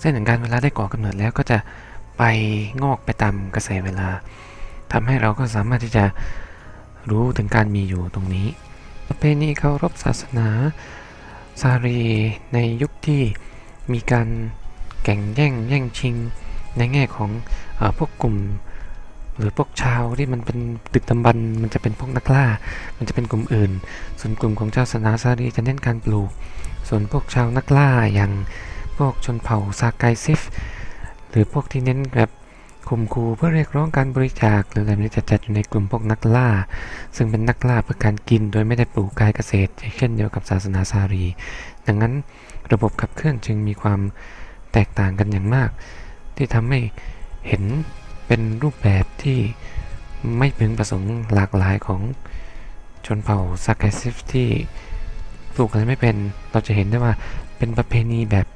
เส้นแห่งการเวลาได้ก่อกำเนิดแล้วก็จะไปงอกไปตามกระแสเวลาทำให้เราก็สามารถที่จะรู้ถึงการมีอยู่ตรงนี้ ประเพณีเคารพศาสนาซารีในยุคที่มีการแข่งแย่งแย่งชิงในแง่ของเออพวกกลุ่ม หรือพวกชาวที่มันเป็นตึกตำบันมันจะเป็นพวกนักล่า มันจะเป็นกลุ่มอื่น ส่วนกลุ่มของเจ้าศาสนาซารีจะเน้นการปลูก ส่วนพวกชาวนักล่าอย่าง วกชนเผ่าซาไกซิฟ หรือพวกที่เน้นแบบข่มขู่เพื่อเรียกร้องการบริจาคหรืออะไรนี้จะจัดอยู่ในกลุ่มพวกนักล่า ซึ่งเป็นนักล่าเพื่อการกินโดยไม่ได้ปลูกการเกษตร เช่นเดียวกับศาสนาซารี ดังนั้นระบบขับเคลื่อนจึงมีความแตกต่างกันอย่างมาก ที่ทำให้เห็นเป็นรูปแบบที่ไม่พึงประสงค์หลากหลายของชนเผ่าซาไกซิฟที่ปลูกอะไรไม่เป็น เราจะเห็นได้ว่าเป็นประเพณีแบบ